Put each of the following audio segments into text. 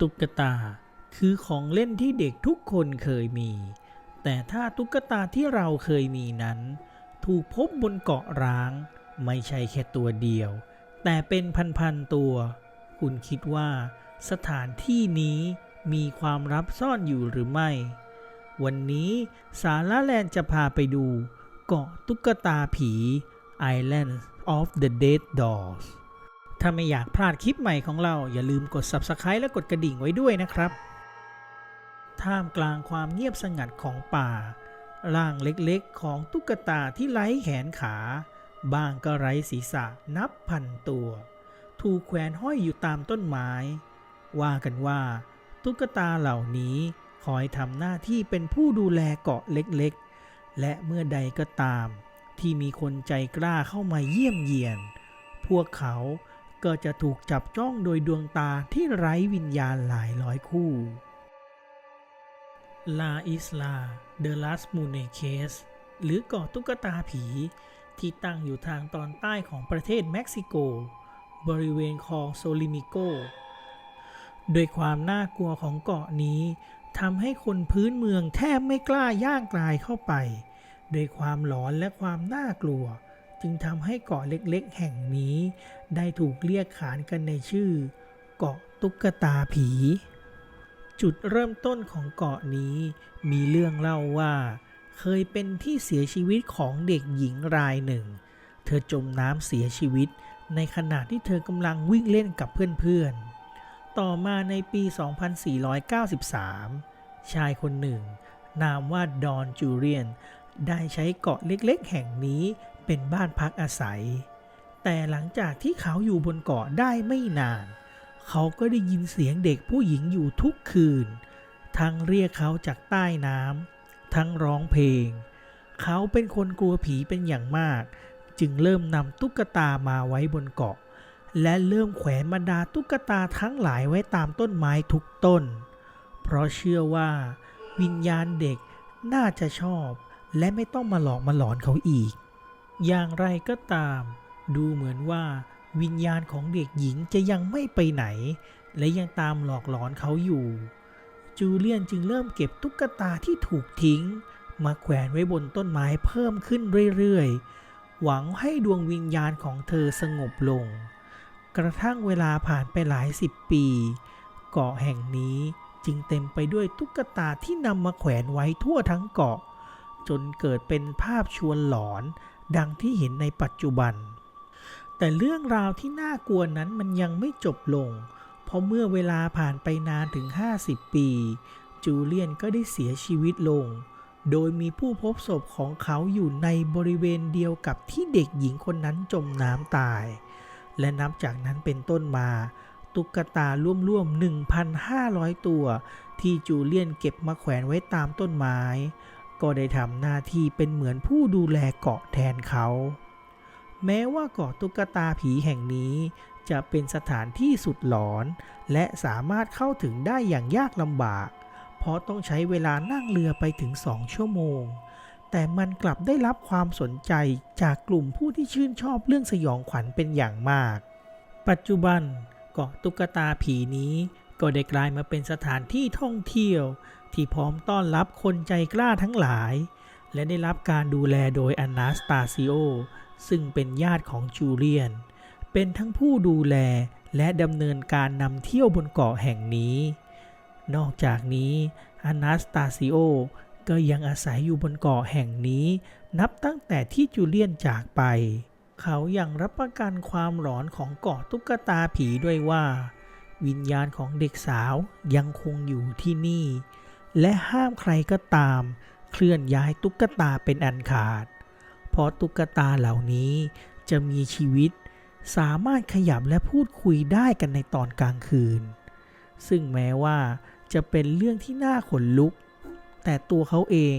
ตุ๊กตา คือของเล่นที่เด็กทุกคนเคยมี แต่ถ้าตุ๊กตาที่เราเคยมีนั้น ถูกพบบนเกาะร้าง ไม่ใช่แค่ตัวเดียว แต่เป็นพันๆตัว คุณคิดว่า สถานที่นี้มีความลับซ่อนอยู่หรือไม่ วันนี้สาระแลนจะพาไปดู เกาะตุ๊กตาผี Island of the Dead Dolls ถ้าไม่อยากพลาดคลิปใหม่ของเราอย่าลืมกด Subscribe และกดกระดิ่งไว้ด้วยนะครับ ท่ามกลางความเงียบสงัดของป่า ร่างเล็กๆของตุ๊กตาที่ไร้แขนขา บางก็ไร้ศีรษะนับพันตัว ถูกแขวนห้อยอยู่ตามต้นไม้ ว่ากันว่าตุ๊กตาเหล่านี้คอยทำหน้าที่เป็นผู้ดูแลเกาะเล็กๆ และเมื่อใดก็ตาม ที่มีคนใจกล้าเข้ามาเยี่ยมเยียน พวกเขา ก็จะถูกจับจ้องโดยดวงตาที่ไร้วิญญาณหลายร้อยคู่ลาอิสลาเดลัสมูเนเคสหรือเกาะตุ๊กตาผี ที่ตั้งอยู่ทางตอนใต้ของประเทศเม็กซิโก บริเวณคลองโซลิมิโก โดยความน่ากลัวของเกาะนี้ทำให้คนพื้นเมืองแทบไม่กล้าย่างกลายเข้าไป โดยความหลอนและความน่ากลัว จึงทำให้เกาะเล็กๆ แห่งนี้ ได้ถูกเรียกขานกันในชื่อ เกาะตุ๊กตาผี จุดเริ่มต้นของเกาะนี้ มีเรื่องเล่าว่า เคยเป็นที่เสียชีวิตของเด็กหญิงรายหนึ่ง เธอจมน้ำเสียชีวิต ในขณะที่เธอกำลังวิ่งเล่นกับเพื่อนๆ ต่อมาในปี 2493 ชายคนหนึ่ง นามว่าดอนจูเลียนได้ใช้เกาะเล็กๆ แห่งนี้ เป็นบ้านพักอาศัย แต่หลังจากที่เขาอยู่บนเกาะได้ไม่นาน เขาก็ได้ยินเสียงเด็กผู้หญิงอยู่ทุกคืน ทั้งเรียกเขาจากใต้น้ำทั้งร้องเพลง เขาเป็นคนกลัวผีเป็นอย่างมาก จึงเริ่มนำตุ๊กตามาไว้บนเกาะ และเริ่มแขวนบรรดาตุ๊กตาทั้งหลายไว้ตามต้นไม้ทุกต้น เพราะเชื่อว่า วิญญาณเด็กน่าจะชอบและไม่ต้องมาหลอกมาหลอนเขาอีก อย่างไรก็ตาม ดูเหมือนว่าวิญญาณของเด็กหญิงจะยังไม่ไปไหน และยังตามหลอกหลอนเขาอยู่ จูเลียนจึงเริ่มเก็บตุ๊กตาที่ถูกทิ้ง มาแขวนไว้บนต้นไม้เพิ่มขึ้นเรื่อยๆ หวังให้ดวงวิญญาณของเธอสงบลง กระทั่งเวลาผ่านไปหลายสิบปี เกาะแห่งนี้จึงเต็มไปด้วยตุ๊กตาที่นำมาแขวนไว้ทั่วทั้งเกาะ จนเกิดเป็นภาพชวนหลอน ดังที่เห็นในปัจจุบัน แต่เรื่องราวที่น่ากลัวนั้นมันยังไม่จบลง เพราะเมื่อเวลาผ่านไปนานถึง 50 ปี จูเลียนก็ได้เสียชีวิตลง โดยมีผู้พบศพของเขาอยู่ในบริเวณเดียวกับที่เด็กหญิงคนนั้นจมน้ำตาย และนับจากนั้นเป็นต้นมาตุ๊กตาร่วมๆ 1,500 ตัว ที่จูเลียนเก็บมาแขวนไว้ตามต้นไม้ ก็ได้ทำหน้าที่เป็นเหมือนผู้ดูแลเกาะแทนเขา แม้ว่าเกาะตุ๊กตาผีแห่งนี้ จะเป็นสถานที่สุดหลอน และสามารถเข้าถึงได้อย่างยากลำบาก เพราะต้องใช้เวลานั่งเรือไปถึงสองชั่วโมง แต่มันกลับได้รับความสนใจจากกลุ่มผู้ที่ชื่นชอบเรื่องสยองขวัญเป็นอย่างมาก ปัจจุบันเกาะตุ๊กตาผีนี้ ก็ได้กลายมาเป็นสถานที่ท่องเที่ยว ที่พร้อมต้อนรับคนใจกล้าทั้งหลาย และได้รับการดูแลโดยอนาสตาซิโอ ซึ่งเป็นญาติของจูเลียน เป็นทั้งผู้ดูแลและดำเนินการนำเที่ยวบนเกาะแห่งนี้ นอกจากนี้อนาสตาซิโอก็ยังอาศัยอยู่บนเกาะแห่งนี้ นับตั้งแต่ที่จูเลียนจากไป เขายัางรับประกันความหลอนของเกาะตุ๊กตาผีด้วยว่า วิญญาณของเด็กสาวยังคงอยู่ที่นี่ และห้ามใครก็ตาม เคลื่อนย้ายตุ๊กตาเป็นอันขาด เพราะตุ๊กตาเหล่านี้จะมีชีวิต สามารถขยับและพูดคุยได้กันในตอนกลางคืน ซึ่งแม้ว่าจะเป็นเรื่องที่น่าขนลุก แต่ตัวเขาเอง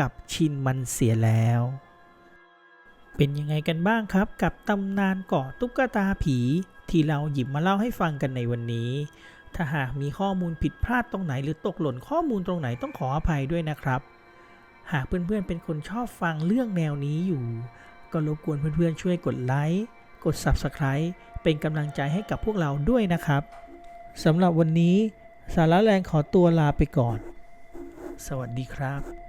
กับชินมันเสียแล้ว เป็นยังไงกันบ้างครับ กับตำนานเกาะตุ๊กตาผี ที่เราหยิบมาเล่าให้ฟังกันในวันนี้ ถ้าหากมีข้อมูลผิดพลาดตรงไหนหรือตกหล่นข้อมูลตรงไหนต้องขออภัยด้วยนะครับ หากเพื่อนๆเป็นคนชอบฟังเรื่องแนวนี้อยู่ ก็รบกวนเพื่อนๆช่วยกดไลค์กด Subscribe เป็นกำลังใจให้กับพวกเราด้วยนะครับสำหรับวันนี้สาระแรงขอตัวลาไปก่อน สวัสดีครับ